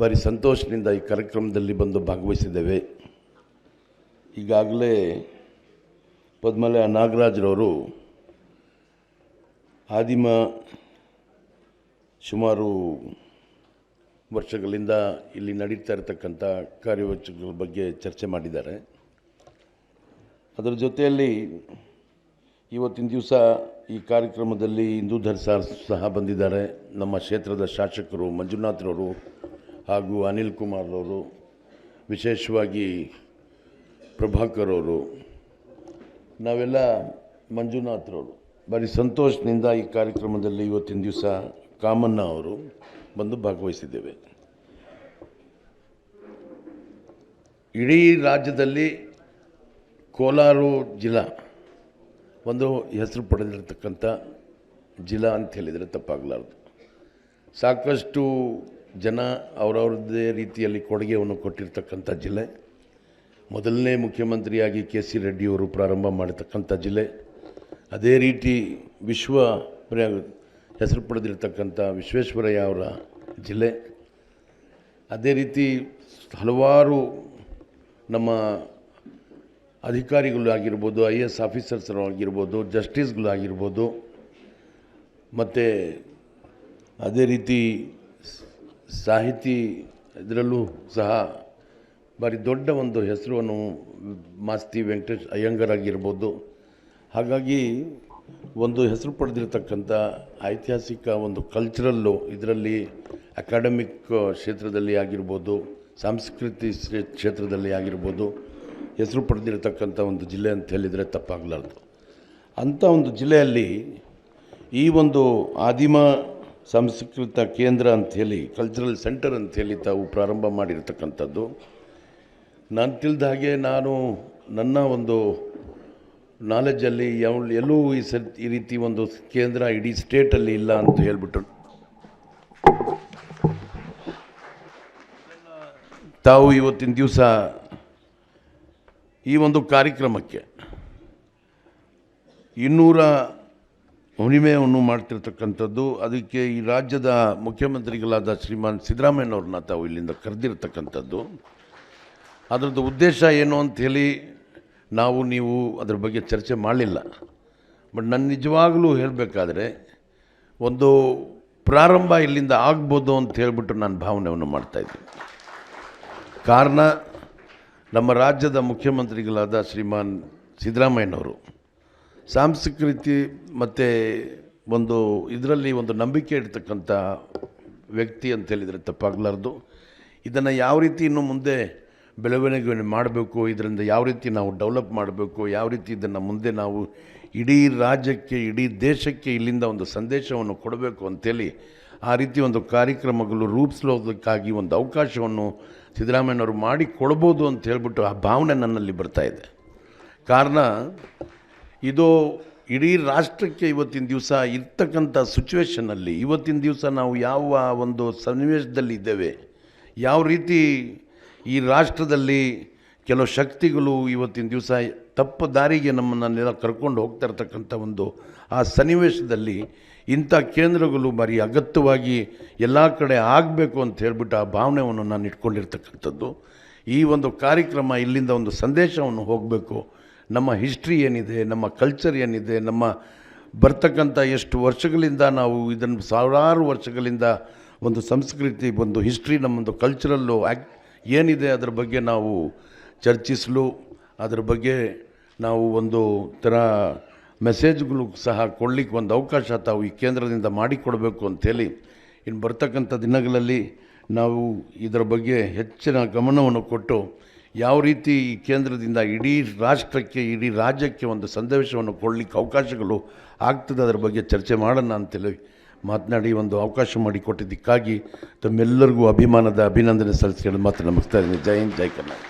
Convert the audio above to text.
ಭಾರಿ ಸಂತೋಷದಿಂದ ಈ ಕಾರ್ಯಕ್ರಮದಲ್ಲಿ ಬಂದು ಭಾಗವಹಿಸಿದ್ದೇವೆ. ಈಗಾಗಲೇ ಪದ್ಮಲಯ ನಾಗರಾಜ್ರವರು ಆದಿಮ ಸುಮಾರು ವರ್ಷಗಳಿಂದ ಇಲ್ಲಿ ನಡೀತಾ ಇರತಕ್ಕಂಥ ಕಾರ್ಯವಚಗಳ ಬಗ್ಗೆ ಚರ್ಚೆ ಮಾಡಿದ್ದಾರೆ. ಅದರ ಜೊತೆಯಲ್ಲಿ ಇವತ್ತಿನ ದಿವಸ ಈ ಕಾರ್ಯಕ್ರಮದಲ್ಲಿ ಹಿಂದೂಧರ್ ಸರ್ ಸಹ ಬಂದಿದ್ದಾರೆ. ನಮ್ಮ ಕ್ಷೇತ್ರದ ಶಾಸಕರು ಮಂಜುನಾಥ್ರವರು ಹಾಗೂ ಅನಿಲ್ ಕುಮಾರ್ ಅವರು ವಿಶೇಷವಾಗಿ ಪ್ರಭಾಕರ್ ಅವರು, ನಾವೆಲ್ಲ ಮಂಜುನಾಥ್ರವರು ಭಾರಿ ಸಂತೋಷದಿಂದ ಈ ಕಾರ್ಯಕ್ರಮದಲ್ಲಿ ಇವತ್ತಿನ ದಿವಸ ಕಾಮಣ್ಣ ಅವರು ಬಂದು ಭಾಗವಹಿಸಿದ್ದೇವೆ. ಇಡೀ ರಾಜ್ಯದಲ್ಲಿ ಕೋಲಾರ ಜಿಲ್ಲಾ ಒಂದು ಹೆಸರು ಪಡೆದಿರತಕ್ಕಂಥ ಜಿಲ್ಲಾ ಅಂತ ಹೇಳಿದರೆ ತಪ್ಪಾಗಲಾರದು. ಸಾಕಷ್ಟು ಜನ ಅವರವ್ರದ್ದೇ ರೀತಿಯಲ್ಲಿ ಕೊಡುಗೆಯನ್ನು ಕೊಟ್ಟಿರ್ತಕ್ಕಂಥ ಜಿಲ್ಲೆ. ಮೊದಲನೇ ಮುಖ್ಯಮಂತ್ರಿಯಾಗಿ ಕೆ ಸಿ ರೆಡ್ಡಿಯವರು ಪ್ರಾರಂಭ ಮಾಡಿರ್ತಕ್ಕಂಥ ಜಿಲ್ಲೆ. ಅದೇ ರೀತಿ ವಿಶ್ವ ಹೆಸರು ಪಡೆದಿರ್ತಕ್ಕಂಥ ವಿಶ್ವೇಶ್ವರಯ್ಯ ಅವರ ಜಿಲ್ಲೆ. ಅದೇ ರೀತಿ ಹಲವಾರು ನಮ್ಮ ಅಧಿಕಾರಿಗಳು ಆಗಿರ್ಬೋದು ಐ ಎಸ್ ಆಫೀಸರ್ಸ್ ಆಗಿರ್ಬೋದು ಜಸ್ಟಿಸ್ಗಳು ಆಗಿರ್ಬೋದು ಮತ್ತು ಅದೇ ರೀತಿ ಸಾಹಿತಿ ಇದರಲ್ಲೂ ಸಹ ಭಾರಿ ದೊಡ್ಡ ಒಂದು ಹೆಸರನ್ನು ಮಾಸ್ತಿ ವೆಂಕಟೇಶ್ ಅಯ್ಯಂಗರ್ ಆಗಿರ್ಬೋದು. ಹಾಗಾಗಿ ಒಂದು ಹೆಸರು ಪಡೆದಿರತಕ್ಕಂಥ ಐತಿಹಾಸಿಕ ಒಂದು ಕಲ್ಚರಲ್ಲು ಇದರಲ್ಲಿ ಅಕಾಡೆಮಿಕ್ ಕ್ಷೇತ್ರದಲ್ಲಿ ಆಗಿರ್ಬೋದು, ಸಾಂಸ್ಕೃತಿ ಕ್ಷೇತ್ರದಲ್ಲಿ ಆಗಿರ್ಬೋದು ಹೆಸರು ಪಡೆದಿರತಕ್ಕಂಥ ಒಂದು ಜಿಲ್ಲೆ ಅಂತ ಹೇಳಿದರೆ ತಪ್ಪಾಗಲಾರ್ದು. ಅಂಥ ಒಂದು ಜಿಲ್ಲೆಯಲ್ಲಿ ಈ ಒಂದು ಆದಿಮ ಸಂಸ್ಕೃತ ಕೇಂದ್ರ ಅಂಥೇಳಿ ಕಲ್ಚರಲ್ ಸೆಂಟರ್ ಅಂಥೇಳಿ ತಾವು ಪ್ರಾರಂಭ ಮಾಡಿರ್ತಕ್ಕಂಥದ್ದು. ನಾನು ತಿಳಿದ ಹಾಗೆ ನಾನು ನನ್ನ ಒಂದು ನಾಲೆಜಲ್ಲಿ ಯಾವ ಎಲ್ಲೂ ಈ ಸ ಈ ರೀತಿ ಒಂದು ಕೇಂದ್ರ ಇಡೀ ಸ್ಟೇಟಲ್ಲಿ ಇಲ್ಲ ಅಂತ ಹೇಳಿಬಿಟ್ಟು ತಾವು ಇವತ್ತಿನ ದಿವಸ ಈ ಒಂದು ಕಾರ್ಯಕ್ರಮಕ್ಕೆ ಇನ್ನೂರ ಹುಣ್ಣಿಮೆಯನ್ನು ಮಾಡ್ತಿರ್ತಕ್ಕಂಥದ್ದು, ಅದಕ್ಕೆ ಈ ರಾಜ್ಯದ ಮುಖ್ಯಮಂತ್ರಿಗಳಾದ ಶ್ರೀಮಾನ್ ಸಿದ್ದರಾಮಯ್ಯನವ್ರನ್ನ ತಾವು ಇಲ್ಲಿಂದ ಕರೆದಿರ್ತಕ್ಕಂಥದ್ದು. ಅದರದ್ದು ಉದ್ದೇಶ ಏನು ಅಂಥೇಳಿ ನಾವು ನೀವು ಅದ್ರ ಬಗ್ಗೆ ಚರ್ಚೆ ಮಾಡಲಿಲ್ಲ. ಬಟ್ ನಾನು ನಿಜವಾಗಲೂ ಹೇಳಬೇಕಾದ್ರೆ, ಒಂದು ಪ್ರಾರಂಭ ಇಲ್ಲಿಂದ ಆಗ್ಬೋದು ಅಂತ ಹೇಳಿಬಿಟ್ಟು ನಾನು ಭಾವನೆಯನ್ನು ಮಾಡ್ತಾಯಿದ್ದೀನಿ ಕಾರಣ, ನಮ್ಮ ರಾಜ್ಯದ ಮುಖ್ಯಮಂತ್ರಿಗಳಾದ ಶ್ರೀಮಾನ್ ಸಿದ್ದರಾಮಯ್ಯನವರು ಸಾಂಸ್ಕೃತಿ ಮತ್ತು ಒಂದು ಇದರಲ್ಲಿ ಒಂದು ನಂಬಿಕೆ ಇಡ್ತಕ್ಕಂಥ ವ್ಯಕ್ತಿ ಅಂತ ಹೇಳಿದರೆ ತಪ್ಪಾಗಲಾರ್ದು. ಇದನ್ನು ಯಾವ ರೀತಿ ಇನ್ನು ಮುಂದೆ ಬೆಳವಣಿಗೆ ಮಾಡಬೇಕು, ಇದರಿಂದ ಯಾವ ರೀತಿ ನಾವು ಡೆವಲಪ್ ಮಾಡಬೇಕು, ಯಾವ ರೀತಿ ಇದನ್ನು ಮುಂದೆ ನಾವು ಇಡೀ ರಾಜ್ಯಕ್ಕೆ, ಇಡೀ ದೇಶಕ್ಕೆ ಇಲ್ಲಿಂದ ಒಂದು ಸಂದೇಶವನ್ನು ಕೊಡಬೇಕು ಅಂತೇಳಿ ಆ ರೀತಿ ಒಂದು ಕಾರ್ಯಕ್ರಮಗಳು ರೂಪಿಸೋದಕ್ಕಾಗಿ ಒಂದು ಅವಕಾಶವನ್ನು ಸಿದ್ದರಾಮಯ್ಯನವರು ಮಾಡಿ ಕೊಡ್ಬೋದು ಅಂತ ಹೇಳಿಬಿಟ್ಟು ಆ ಭಾವನೆ ನನ್ನಲ್ಲಿ ಬರ್ತಾ ಇದೆ. ಕಾರಣ ಇದು ಇಡೀ ರಾಷ್ಟ್ರಕ್ಕೆ ಇವತ್ತಿನ ದಿವಸ ಇರ್ತಕ್ಕಂಥ ಸಿಚುವೇಷನ್ನಲ್ಲಿ ಇವತ್ತಿನ ದಿವಸ ನಾವು ಯಾವ ಒಂದು ಸನ್ನಿವೇಶದಲ್ಲಿ ಇದ್ದೇವೆ, ಯಾವ ರೀತಿ ಈ ರಾಷ್ಟ್ರದಲ್ಲಿ ಕೆಲವು ಶಕ್ತಿಗಳು ಇವತ್ತಿನ ದಿವಸ ತಪ್ಪು ದಾರಿಗೆ ನಮ್ಮನ್ನೆಲ್ಲ ಕರ್ಕೊಂಡು ಹೋಗ್ತಾ ಇರ್ತಕ್ಕಂಥ ಒಂದು ಆ ಸನ್ನಿವೇಶದಲ್ಲಿ ಇಂಥ ಕೇಂದ್ರಗಳು ಬರೀ ಅಗತ್ಯವಾಗಿ ಎಲ್ಲ ಕಡೆ ಆಗಬೇಕು ಅಂತ ಹೇಳಿಬಿಟ್ಟು ಆ ಭಾವನೆಯನ್ನು ನಾನು ಇಟ್ಕೊಂಡಿರ್ತಕ್ಕಂಥದ್ದು. ಈ ಒಂದು ಕಾರ್ಯಕ್ರಮ ಇಲ್ಲಿಂದ ಒಂದು ಸಂದೇಶವನ್ನು ಹೋಗಬೇಕು. ನಮ್ಮ ಹಿಸ್ಟ್ರಿ ಏನಿದೆ, ನಮ್ಮ ಕಲ್ಚರ್ ಏನಿದೆ, ನಮ್ಮ ಬರ್ತಕ್ಕಂಥ ಎಷ್ಟು ವರ್ಷಗಳಿಂದ ನಾವು ಇದನ್ನು ಸಾವಿರಾರು ವರ್ಷಗಳಿಂದ ಒಂದು ಸಂಸ್ಕೃತಿ, ಒಂದು ಹಿಸ್ಟ್ರಿ ನಮ್ಮೊಂದು ಕಲ್ಚರಲ್ಲು ಆ್ಯಕ್ ಏನಿದೆ ಅದರ ಬಗ್ಗೆ ನಾವು ಚರ್ಚಿಸಲು, ಅದರ ಬಗ್ಗೆ ನಾವು ಒಂದು ಥರ ಮೆಸೇಜ್ಗಳು ಸಹ ಕೊಡಲಿಕ್ಕೆ ಒಂದು ಅವಕಾಶ ತಾವು ಈ ಕೇಂದ್ರದಿಂದ ಮಾಡಿಕೊಡಬೇಕು ಅಂಥೇಳಿ ಇನ್ನು ಬರ್ತಕ್ಕಂಥ ದಿನಗಳಲ್ಲಿ ನಾವು ಇದರ ಬಗ್ಗೆ ಹೆಚ್ಚಿನ ಗಮನವನ್ನು ಕೊಟ್ಟು ಯಾವ ರೀತಿ ಈ ಕೇಂದ್ರದಿಂದ ಇಡೀ ರಾಷ್ಟ್ರಕ್ಕೆ, ಇಡೀ ರಾಜ್ಯಕ್ಕೆ ಒಂದು ಸಂದೇಶವನ್ನು ಕೊಡಲಿಕ್ಕೆ ಅವಕಾಶಗಳು ಆಗ್ತದೆ ಅದರ ಬಗ್ಗೆ ಚರ್ಚೆ ಮಾಡೋಣ ಅಂತೇಳಿ ಮಾತನಾಡಿ, ಒಂದು ಅವಕಾಶ ಮಾಡಿಕೊಟ್ಟಿದ್ದಕ್ಕಾಗಿ ತಮ್ಮೆಲ್ಲರಿಗೂ ಅಭಿಮಾನದ ಅಭಿನಂದನೆ ಸಲ್ಲಿಸ್ಕೊಂಡು ಮಾತ್ರ ನಮಸ್ತಾ ಇದ್ದೀನಿ. ಜೈ ಹಿಂದ್, ಜೈ ಕರ್ನಾಟಕ.